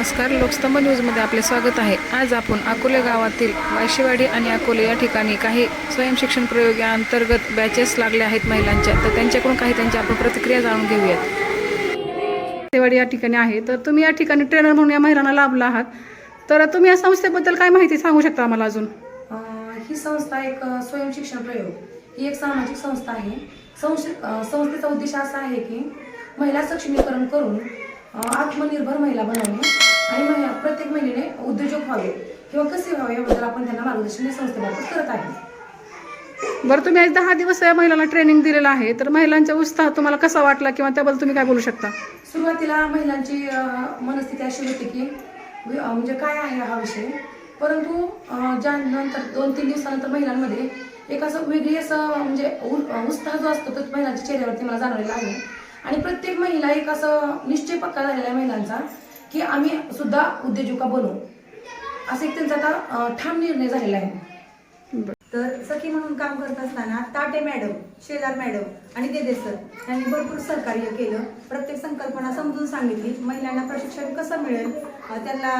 नमस्कार लोकस्तंभ न्यूजमध्ये आपले स्वागत आहे. आज आपण अकोले गावातील वायशेवाडी आणि अकोले या ठिकाणी काही स्वयंशिक्षण प्रयोग या अंतर्गत बॅचेस लागल्या आहेत महिलांच्या. तर त्यांच्याकडून काही त्यांच्या आपण प्रतिक्रिया जाणून घेऊयात. वायशेवाडी या ठिकाणी आहे. तर तुम्ही या ठिकाणी ट्रेनर म्हणून या महिलांना लाभला आहात. तर तुम्ही या संस्थेबद्दल काय माहिती सांगू शकता आम्हाला अजून? ही संस्था एक स्वयंशिक्षण प्रयोग. ही एक सामाजिक संस्था आहे. संश- संस्थेचा उद्देश असा आहे की महिला सक्षमीकरण करून आत्मनिर्भर महिला बनवणे. आणि महिला प्रत्येक महिलेने उद्योजक व्हावे किंवा कसे व्हावे याबद्दल आपण त्यांना मार्गदर्शन संस्थेमार्फत करत आहे. बरं तुम्ही आज दहा दिवस या महिलांना ट्रेनिंग दिलेलं आहे तर महिलांचा उत्साह तुम्हाला कसा वाटला किंवा त्याबद्दल तुम्ही काय बोलू शकता? सुरुवातीला महिलांची अ, मनस्थिती अशी होती की वि- अ, म्हणजे काय आहे हा विषय? परंतु अ, ज्या नंतर दोन तीन दिवसानंतर महिलांमध्ये एक असं वेगळी असं म्हणजे उ- अ, उत्साह जो असतो तो महिलांच्या चेहऱ्यावरती मला जाणवलेला आहे आणि प्रत्येक महिला एक असं निश्चय पक्का झालेला आहे महिलांचा की आम्ही सुद्धा उद्योजका बनवू असं एक त्यांचा आता ठाम निर्णय झालेला आहे. तर सखी म्हणून काम करत असताना ताटे मॅडम शेजार मॅडम आणि देदे सर यांनी भरपूर सहकार्य केलं. प्रत्येक संकल्पना समजून सांगितली. महिलांना प्रशिक्षण कसं मिळेल? त्यांना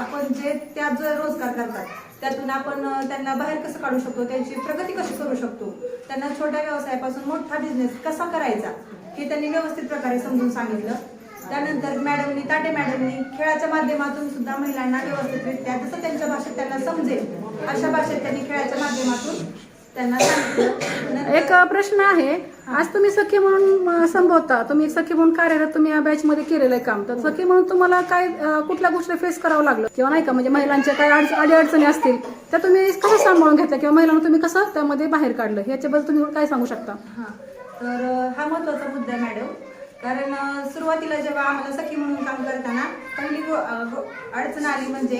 आपण जे त्या जो रोजगार करतात त्यातून आपण त्यांना बाहेर कसं काढू शकतो? त्यांची प्रगती कशी करू शकतो? त्यांना छोट्या व्यवसायापासून मोठा बिझनेस कसा करायचा? हे त्यांनी व्यवस्थित प्रकारे समजून सांगितलं. त्यानंतर मॅडमनी ताटे मॅडमनी खेळाच्या माध्यमातून सुद्धा महिलांना व्यवस्थितरित्या जसं त्यांच्या भाषेत त्यांना समजेल अशा भाषेत त्यांनी खेळाच्या माध्यमातून त्यांना सांगितलं. एक प्रश्न आहे. आज तुम्ही सखी म्हणून संबोधता तुम्ही एक सखी म्हणून कार्यरत तुम्ही या बॅच मध्ये केलेलं आहे काम. तर सखी म्हणून तुम्हाला काय कुठल्या गोष्टी फेस करावं लागलं? किंवा नाही का? म्हणजे महिलांच्या काय अडच अडीअडचणी असतील त्या तुम्ही कसं सांभाळून घेतल्या? किंवा महिलांना तुम्ही कसं त्यामध्ये बाहेर काढलं? ह्याच्याबद्दल तुम्ही काय सांगू शकता? हा. तर हा महत्त्वाचा मुद्दा आहे मॅडम. कारण सुरुवातीला जेव्हा आम्हाला सखी म्हणून काम करताना पहिली अडचण आली म्हणजे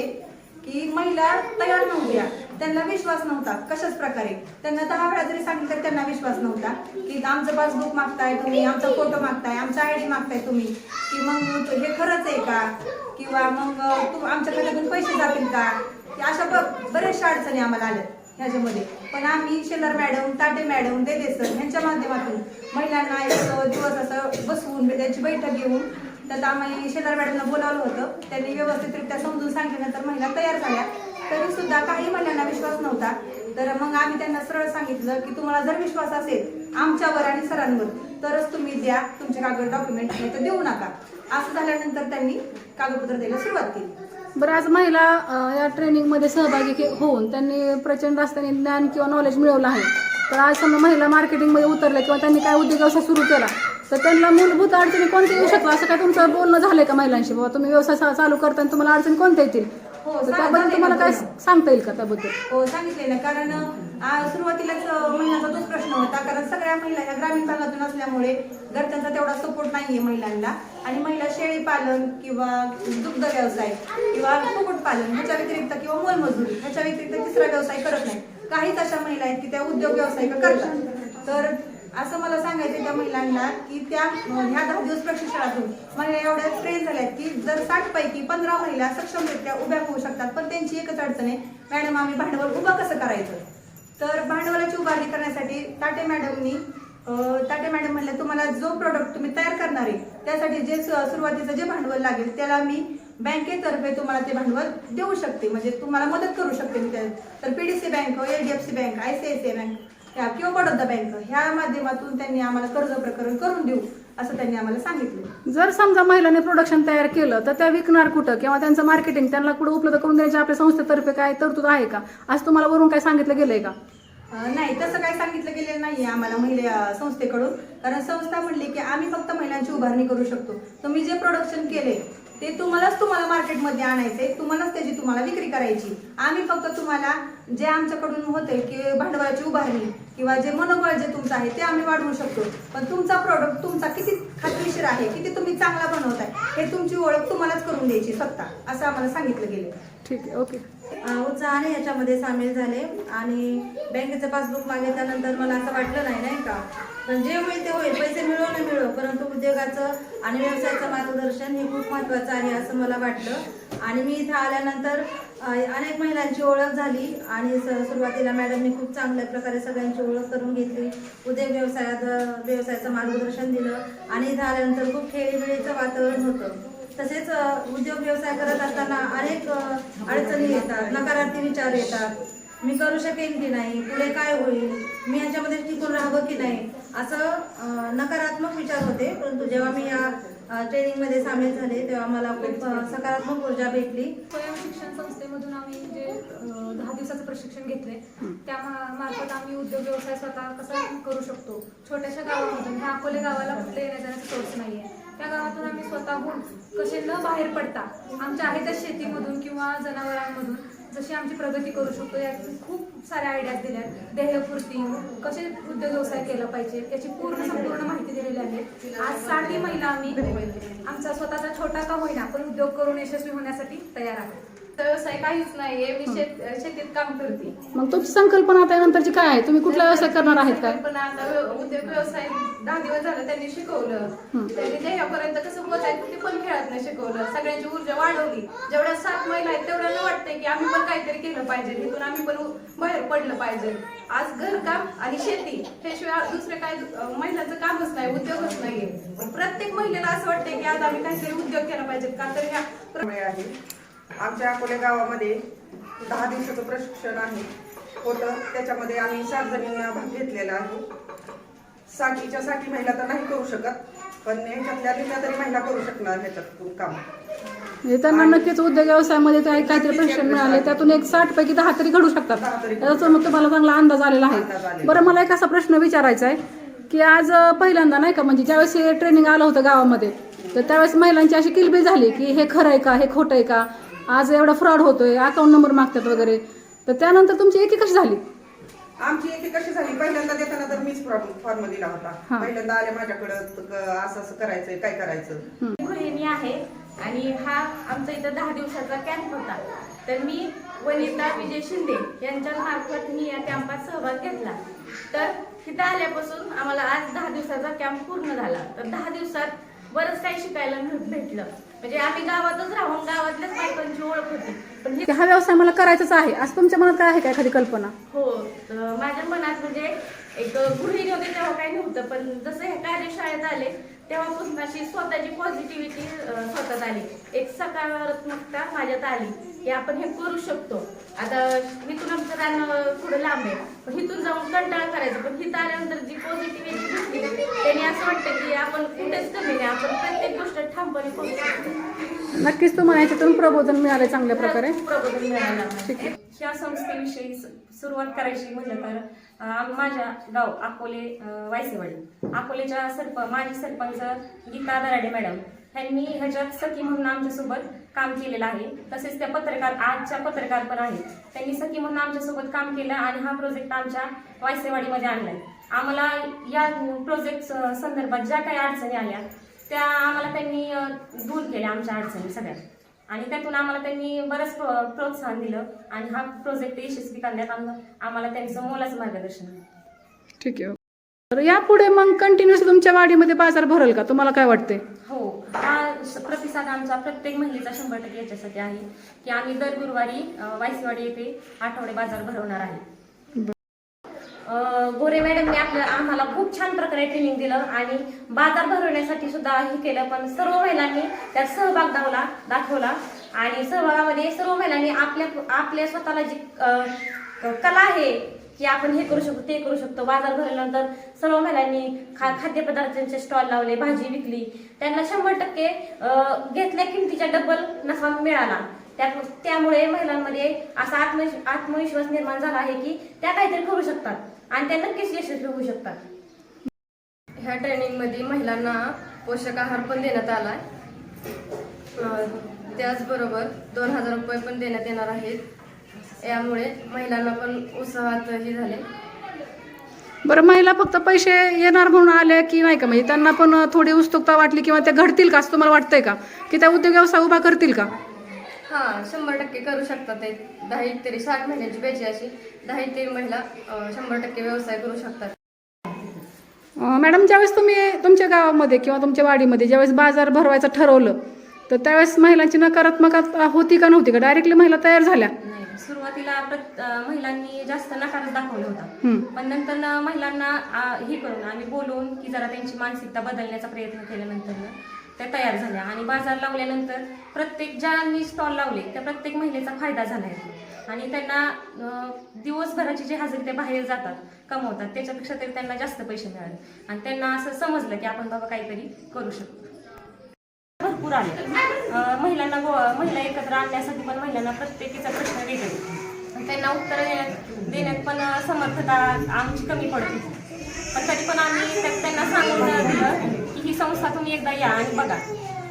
की महिला तयार नव्हत्या. त्यांना विश्वास नव्हता. कशाच प्रकारे? त्यांना दहा वेळा जरी सांगितलं तर त्यांना विश्वास नव्हता. की आमचं पासबुक मागताय तुम्ही आमचा फोटो मागताय आमचा आय डी मागताय तुम्ही. की मग हे खरंच आहे का? किंवा मग तू आमच्या खात्यातून पैसे जातील का? की अशा ब- बऱ्याचशा अडचणी आम्हाला आल्या. ह्याच्यामध्ये. पण आम्ही Shelar madam Tate madam Dede sir ह्यांच्या माध्यमातून महिलांना एक दिवस असं बसवून त्यांची बैठक घेऊन त्यात आम्ही शेलार मॅडमना बोलावलं होतं. त्यांनी व्यवस्थितरित्या समजून सांगितल्यानंतर महिला तयार झाल्या. तरी सुद्धा काही महिलांना विश्वास नव्हता. तर मग आम्ही त्यांना सरळ सांगितलं की तुम्हाला जर विश्वास असेल आमच्यावर आणि सरांवर तरच तुम्ही द्या तुमचे कागद डॉक्युमेंट नाही तर देऊ नका. असं झाल्यानंतर त्यांनी कागदपत्र द्यायला सुरुवात केली. बरं आज महिला या ट्रेनिंगमध्ये सहभागी के- होऊन त्यांनी प्रचंड असताना ज्ञान किंवा नॉलेज मिळवलं आहे. तर आज समजा महिला मार्केटिंगमध्ये उतरल्या किंवा त्यांनी काय उद्योग व्यवसाय सुरू केला तर त्यांना मूलभूत अडचणी कोणत्या येऊ शकतात? असं काय तुमचं बोलणं झालंय का महिलांशी? बाबा तुम्ही व्यवसाय चालू करताना तुम्हाला अडचणी कोणत्या येतील? हो, तर त्याबद्दल तुम्हाला काय. सांगता येईल का त्याबद्दल? हो सांगितले ना कारण आ, सुरुवातीलाच अ, महिलांचा तोच प्रश्न होता कारण सगळ्या महिला ह्या ग्रामीण भागातून असल्यामुळे घरच्यांचा तेवढा सपोर्ट नाहीये महिलांना. आणि महिला शेळी पालन किंवा दुग्ध व्यवसाय किंवा कुक्कुटपालन ह्याच्या व्यतिरिक्त किंवा मोलमजुरी ह्याच्या व्यतिरिक्त तिसरा व्यवसाय करत नाही. काहीच अशा महिला आहेत की त्या उद्योग व्यवसाय करतात. तर असं मला सांगायचं त्या महिलांना की त्या ह्या दहा दिवस प्रशिक्षणातून महिला एवढ्या ट्रेन झाल्या आहेत की जर साठ पैकी पंधरा महिला सक्षमरित्या उभ्या होऊ शकतात पण त्यांची एकच अडचण आहे मॅडम आम्ही भांडवल उभं कसं करायचं? तर भांडवलाची उभारणी करण्यासाठी ताटे मॅडमनी ताटे मॅडम म्हणलं तुम्हाला जो प्रोडक्ट तुम्ही तयार करणार आहे त्यासाठी जे सुरुवातीचं जे भांडवल लागेल त्याला मी बँकेतर्फे तुम्हाला ते भांडवल देऊ शकते. म्हणजे तुम्हाला मदत करू शकते मी त्या- तर PDC bank H D F C bank I C I C I bank ह्या किंवा बडोदा बँक ह्या माध्यमातून त्यांनी आम्हाला कर्ज प्रकरण करून देऊ असं त्यांनी आम्हाला सांगितलं. जर समजा महिलांनी प्रोडक्शन तयार केलं तर त्या विकणार कुठं? किंवा त्यांचं मार्केटिंग त्यांना कुठं उपलब्ध करून देण्याची आपल्या संस्थेतर्फे काय तरतूद आहे का? आज तुम्हाला वरून काय सांगितलं गेलंय का? नाही तसं काही सांगितलं गेलेलं नाहीये आम्हाला महिला संस्थेकडून. कारण संस्था म्हणली की आम्ही फक्त महिलांची उभारणी करू शकतो. तुम्ही जे प्रोडक्शन केले ते तुम्हालाच तुम्हाला मार्केटमध्ये आणायचे तुम्हालाच त्याची तुम्हाला विक्री करायची. आम्ही फक्त तुम्हाला जे आमच्याकडून होते की भांडवलाची उभारणी किंवा जे मनोबळ जे तुमचं आहे ते आम्ही वाढवू शकतो. पण तुमचा प्रॉडक्ट तुमचा किती खात्रीशीर आहे किती तुम्ही चांगला बनवताय हे तुमची ओळख तुम्हालाच करून द्यायची स्वतः असं आम्हाला सांगितलं गेलं ठीक आहे ओके. उत्साहाने याच्यामध्ये सामील झाले. आणि बँकेचं पासबुक मागितल्यानंतर मला असं वाटलं नाही नाही का? पण जे होईल ते होईल पैसे मिळो ना मिळो परंतु उद्योगाचं आणि व्यवसायाचं मार्गदर्शन हे खूप महत्त्वाचं आहे असं मला वाटलं. आणि मी इथं आल्यानंतर अनेक महिलांची ओळख झाली आणि स- सुरुवातीला मॅडमनी खूप चांगल्या प्रकारे सगळ्यांची ओळख करून घेतली. उद्योग व्यवसायात व्यवसायाचं मार्गदर्शन दिलं आणि इथं आल्यानंतर खूप खेळीमेळीचं वातावरण होतं. तसेच उद्योग व्यवसाय करत असताना अनेक अडचणी येतात नकारार्थी विचार येतात. मी करू शकेन की नाही? पुढे काय होईल? मी याच्यामध्ये टिकून राहावं की नाही? असं नकारात्मक विचार होते. परंतु जेव्हा मी या ट्रेनिंगमध्ये सामील झाले तेव्हा मला खूप सकारात्मक ऊर्जा भेटली. स्वयं शिक्षण संस्थेमधून आम्ही जे दहा दिवसाचं प्रशिक्षण घेतले त्या मार्फत आम्ही उद्योग व्यवसाय स्वतः कसा करू शकतो? छोट्याशा गावामधून. ह्या अकोले गावाला कुठले येण्या जाण्याचा सोर्स नाहीये. त्या गावातून आम्ही स्वतःहून कसे न बाहेर पडता आमच्या आहे त्या शेतीमधून किंवा जनावरांमधून जशी आमची प्रगती करू शकतो यातून खूप साऱ्या आयडियाज दिल्या आहेत. ध्येयपूर्ती कसे उद्योग व्यवसाय केला पाहिजे याची पूर्ण संपूर्ण माहिती दिलेली आहे. आज साठही महिला आम्ही आमचा स्वतःचा छोटा का होईना पण उद्योग करून यशस्वी होण्यासाठी तयार आहोत. व्यवसाय काहीच नाहीये. मी शेत शेतीत काम करते. मग तुमची संकल्पना आता नंतरची काय आहे? तुम्ही कुठला व्यवसाय करणार आहेत काय पण आता व्य- उद्योग व्यवसाय दहा दिवस झालं त्यांनी शिकवलं. त्यांनी ध्येयापर्यंत कसं पोहोचायचं ते पण खेळात नाही शिकवलं. सगळ्यांची ऊर्जा वाढवली. जेवढ्या सात महिला आहेत तेवढ्याला वाटतंय की आम्ही पण काहीतरी केलं पाहिजे. तिथून आम्ही पण उ- बाहेर पडलं पाहिजे. आज घरकाम आणि शेती हे शिवाय दुसरे काय अं, महिलांचं कामच नाही उद्योगच नाहीये. प्रत्येक महिलेला असं वाटतंय की आज आम्ही काहीतरी उद्योग केला पाहिजे. का तर ह्या आहे. आमच्या अकोले गावामध्ये दहा दिवसाचं प्रशिक्षण आहे. होतं. त्याच्यामध्ये आम्ही सात जणींना भाग घेतलेला आहे. साठीच्या साठी महिला तर नाही करू शकत पण ह्याच्यातल्या निम्या तरी महिला करू शकणार ह्याच्यातून काम. त्यांना नक्कीच उद्योग व्यवसायामध्ये काही काहीतरी प्रशिक्षण मिळाले. त्यातून एक साठ पैकी दहा तरी घडू शकतात. त्याचा मग तुम्हाला चांगला अंदाज आलेला आहे. बरं मला एक असा प्रश्न विचारायचा आहे की आज पहिल्यांदा नाही का म्हणजे ज्यावेळेस हे ट्रेनिंग आलं होतं गावामध्ये तर त्यावेळेस महिलांची अशी किलबी झाली की हे खरं आहे का हे खोटं आहे का? आज एवढा फ्रॉड होतोय अकाउंट नंबर मागतात वगैरे. तर त्यानंतर तुमची एकी कशी झाली? आमची एके कशी झाली? पहिल्यांदा देताना तर मीच फॉर्म दिला. होता. पहिल्यांदा आले माझ्याकडं असं असं करायचंय काय करायचं? गृहिणी आहे आणि हा आमचा इथं दहा दिवसाचा कॅम्प होता. तर मी वनिता विजय शिंदे यांच्या मार्फत मी या कॅम्पात सहभाग घेतला. तर तिथं आल्यापासून आम्हाला आज दहा दिवसाचा कॅम्प पूर्ण झाला. तर दहा दिवसात बरंच काही शिकायला भेट- भेटलं. म्हणजे आम्ही गावातच राहून गावातल्याच बायकांची ओळख होती. पण ही व्यवसाय मला करायचाच आहे. असं तुमच्या मनात काय आहे का एखादी कल्पना? हो माझ्या मनात म्हणजे एक गृहिणी होते तेव्हा काही नव्हतं पण जसं हे कार्यशाळेत आले तेव्हापासून अशी स्वतःची पॉझिटिव्हिटी स्वतःत आली. एक सकारात्मकता माझ्यात आली. की आपण हे करू शकतो. आता इथून आमचं रान थोडं लांब आहे. पण इथून जाऊन कंटाळा करायचं. पण इथं आल्यानंतर जी पॉझिटिव्हिटी दिसली त्याने असं वाटतं की आपण कुठेच कमी नाही. आपण प्रत्येक गोष्ट ठामपणे करू शकतो. नक्कीच तुम्हाला याच्यातून प्रबोधन मिळाले चांगल्या प्रकारे. प्रबोधन मिळालं आम्हाला. ठीक आहे. ह्या संस्थेविषयी स- सुरुवात करायची म्हटलं तर अं, माझ्या गाव अकोले अं, वायसेवाडी. अकोलेच्या सरप माजी सरपंच गीता दराडे मॅडम यांनी ह्याच्यात सखी म्हणून आमच्यासोबत काम केलेलं आहे. तसेच त्या पत्रकार आजच्या पत्रकार पण आहेत. त्यांनी सखी म्हणून आमच्यासोबत काम केलं आणि हा प्रोजेक्ट आमच्या वायसेवाडीमध्ये आणलाय. आम्हाला या प्रोजेक्ट संदर्भात ज्या काही अडचणी आल्या त्या आम्हाला त्यांनी दूर केल्या आमच्या अडचणी सगळ्या. आणि त्यातून आम्हाला त्यांनी बरंच प्रो- प्रोत्साहन दिलं. आणि हा प्रोजेक्ट यशस्वी करण्यात आम- आम्हाला त्यांचं मोलाचं मार्गदर्शन ठीक आहे. तर यापुढे मग कंटिन्युअस तुमच्या वाडीमध्ये बाजार भरेल का? तुम्हाला काय वाटते हो. हा प्रतिसाद आमचा प्रत्येक महिलेचा शंभर टक्के याच्यासाठी आहे. की आम्ही दर गुरुवारी वायसीवाडी येथे आठवडे बाजार भरवणार आहे. गोरे मॅडमने आपल्या आम्हाला खूप छान प्रकारे ट्रेनिंग दिलं आणि बाजार भरवण्यासाठी सुद्धा हे केलं. पण सर्व महिलांनी त्यात सहभाग दावला दाखवला. आणि सहभागामध्ये सर्व महिलांनी आपल्या आपल्या स्वतःला जी कला आहे की आपण हे करू शकतो ते करू शकतो. बाजार भरल्यानंतर सर्व महिलांनी खा खाद्यपदार्थांचे स्टॉल लावले भाजी विकली. त्यांना शंभर टक्के घेतल्या किमतीच्या डबल नफा मिळाला. त्या त्यामुळे महिलांमध्ये असा आत्मविश आत्मविश्वास निर्माण झाला आहे की त्या काहीतरी करू शकतात. आणि त्या नक्कीच यशस्वी होऊ शकतात. ह्या ट्रेनिंगमध्ये महिलांना पोषक आहार पण देण्यात आला आहे त्याचबरोबर दोन हजार रुपये पण देण्यात येणार आहेत. यामुळे महिलांना पण उत्साहात हे झाले. बरं महिला फक्त पैसे येणार म्हणून आले की नाही का? म्हणजे त्यांना पण थोडी उत्सुकता वाटली किंवा त्या घडतील का असं तुम्हाला वाटतंय का? की त्या उद्योग व्यवसाय उभा करतील का? हां शंभर टक्के करू शकतात ते. दहा एक तरी साठ महिन्याची बॅच अशी. दहा एक तरी महिला अं, शंभर टक्के व्यवसाय करू शकतात. अं, मॅडम ज्यावेळेस तुम्ही तुमच्या गावामध्ये किंवा तुमच्या वाडीमध्ये ज्यावेळेस बाजार भरवायचं ठरवलं तर त्यावेळेस महिलांची नकारात्मकता होती का नव्हती का? डायरेक्टली महिला तयार झाल्या. नाही सुरुवातीला प्रत- अं, महिलांनी जास्त नकारच दाखवला होता. पण नंतर महिलांना आ, हे करून आम्ही बोलून की जरा त्यांची मानसिकता बदलण्याचा प्रयत्न केल्यानंतर त्या तयार झाल्या. आणि बाजार लावल्यानंतर प्रत्येक ज्यांनी स्टॉल लावले त्या प्रत्येक महिलेचा फायदा झाला आहे आणि त्यांना दिवसभराची जी हजेरी ते बाहेर जातात कमवतात त्याच्यापेक्षा तरी त्यांना जास्त पैसे मिळाले. आणि त्यांना असं समजलं की आपण बाबा काहीतरी करू शकतो. भरपूर आले. महिलांना गो महिला एकत्र आणण्यासाठी पण महिलांना प्रत्येकीचा प्रश्न वेगळे त्यांना उत्तर देण्यात देण्यात पण समर्थता आमची कमी पडते. पण तरी पण आम्ही त्यांना सांगून दिलं. संस्था तुम्ही एकदा या आणि बघा.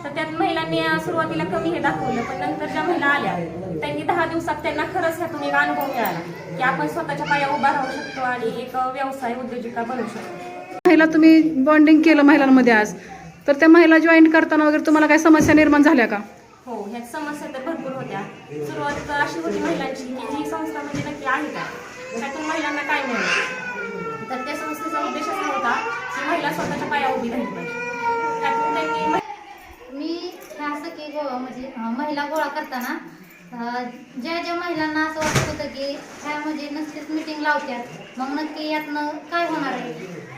तर त्यात महिलांनी सुरुवातीला कमी हे दाखवलं पण नंतर ज्या महिला आल्या त्यांनी दहा दिवसात त्यांना खरंच ह्यातून एक अनुभव मिळाला की आपण स्वतःच्या पाया उभा राहू शकतो आणि एक व्यवसाय उद्योजिका बनवू शकतो. महिला तुम्ही बॉन्डिंग केलं महिलांमध्ये आज. तर त्या महिला जॉईन करताना वगैरे तुम्हाला काही समस्या निर्माण झाल्या का? हो ह्यात समस्या तर भरपूर होत्या. सुरुवात अशी होती महिलांची की ही संस्था म्हणजे नक्की आहे का? त्यातून महिलांना काय मिळेल? तर त्या संस्थेचा उद्देश असा होता की महिला स्वतःच्या पाया उभी राहिली पाहिजे. मी ह्या सखी गो म्हणजे महिला गोळा करताना ज्या ज्या महिलांना असं वाटत होतं की ह्या म्हणजे नसतेच मिटिंग लावत्यात मग नक्की यातनं काय होणार आहे?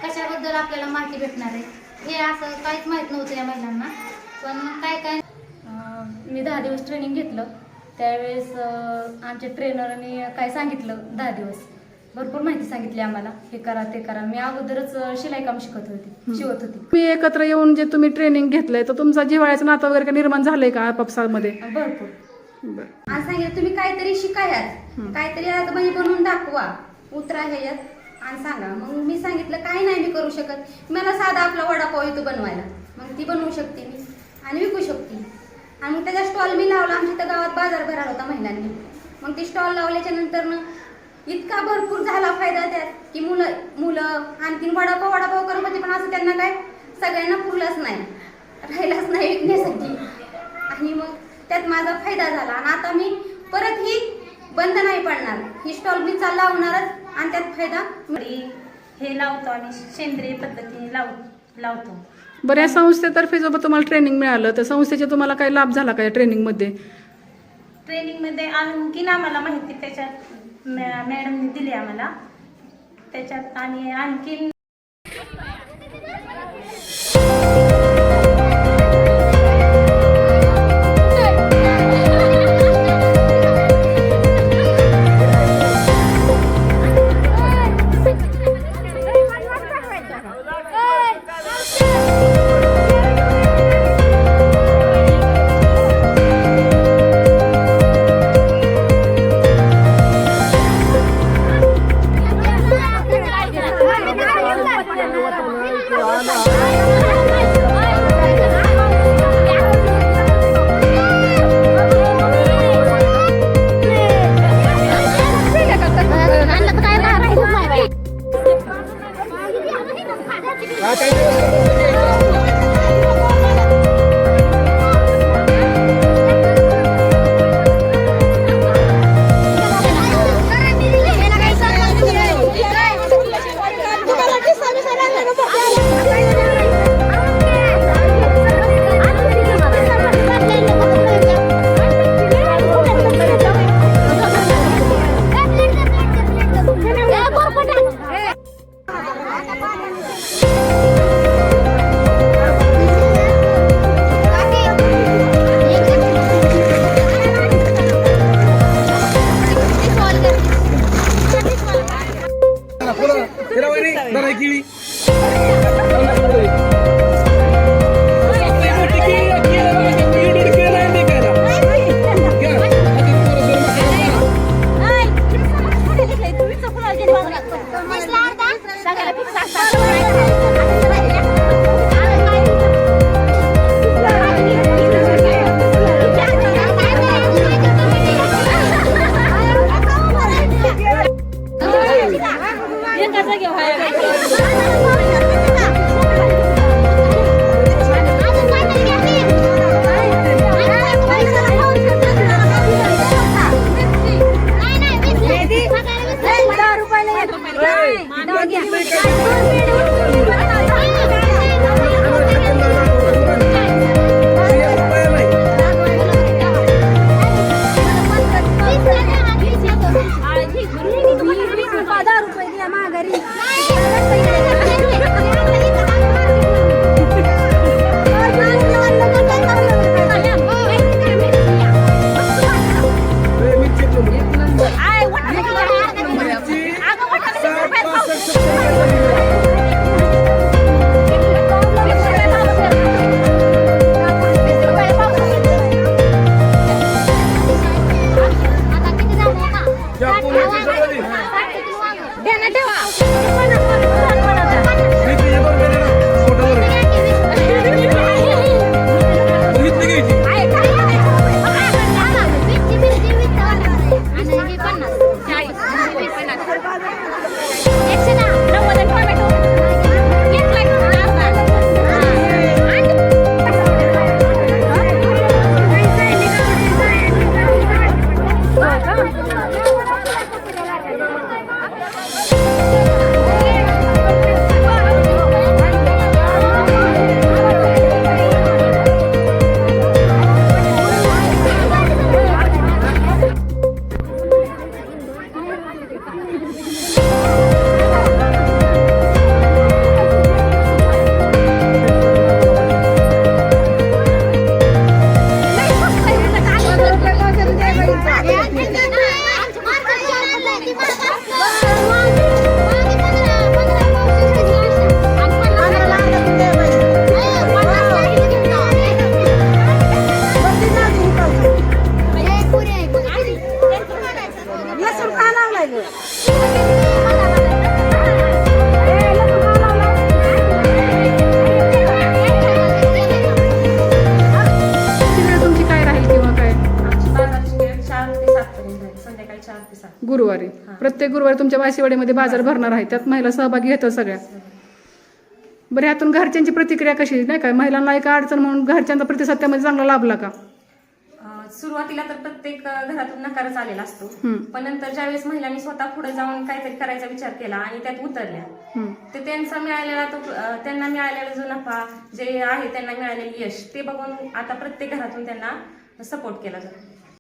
कशाबद्दल आपल्याला माहिती भेटणार आहे? हे असं काहीच माहीत नव्हतं या महिलांना. पण काय काय मी दहा दिवस ट्रेनिंग घेतलं. त्यावेळेस आमच्या ट्रेनरने काय सांगितलं दहा दिवस? भरपूर माहिती सांगितली आम्हाला. हे करा ते करा. मी अगोदरच शिलाई काम शिकत होती शिवत होती. तुम्ही एकत्र येऊन जे तुम्ही ट्रेनिंग घेतलंय तर तुमचा जिव्हाळ्याचं नातं वगैरे निर्माण झालंय का आपापसामध्ये? भरपूर. आणि सांगितलं तुम्ही काहीतरी शिकायात. काहीतरी आज बाई बनवून दाखवा. उतरा ह्याच्यात आणि सांगा. मग मी सांगितलं काही नाही मी करू शकत. मला साधा आपला वडापाव येतो बनवायला. मग ती बनवू शकते मी आणि विकू शकते. आणि मग त्याचा स्टॉल मी लावला. आमच्या इथं गावात बाजार भराला होता महिलांनी. मग ती स्टॉल लावल्याच्या नंतर इतका भरपूर झाला फायदा त्यात की मुलं मुलं आणखीन वडापाव वडापाव करत होते पण असं त्यांना काय सगळ्यांना पुरलंच नाही. राहिलाच नाही विकण्यासाठी आणि मग त्यात माझा फायदा झाला. आणि आता मी परत ही बंद नाही पडणार. ही स्टॉल मी चालू लावणारच आणि त्यात फायदा हे लावतो आम्ही सेंद्रिय पद्धतीने लाव लावतो. बरं या संस्थेतर्फे जो तुम्हाला ट्रेनिंग मिळालं तर संस्थेचे तुम्हाला काही लाभ झाला का या ट्रेनिंगमध्ये ट्रेनिंगमध्ये आणखीन आम्हाला माहिती त्याच्यात. मॅ- मॅडमने दिली आम्हाला. त्याच्यात आणि आणखीन गुरुवारी. प्रत्येक गुरुवारी तुमच्या वायसीवाडीमध्ये बाजार भरणार आहे. त्यात महिला सहभागी घेतात सगळ्या. बरं ह्यातून घरच्यांची प्रतिक्रिया कशी? नाही का? महिलांना एक अडचण म्हणून घरच्यांचा प्रतिसाद त्यामध्ये चांगला लाभला का सुरुवातीला तर प्रत्येक घरातून नकारच आलेला असतो. पण नंतर ज्यावेळेस महिलांनी स्वतः पुढे जाऊन काहीतरी करायचा विचार केला आणि त्यात उतरल्या. ते त्यांचा मिळालेला तो त्यांना मिळालेला जो नफा जे आहे त्यांना मिळालेले यश ते बघून आता प्रत्येक घरातून त्यांना सपोर्ट केला जातो.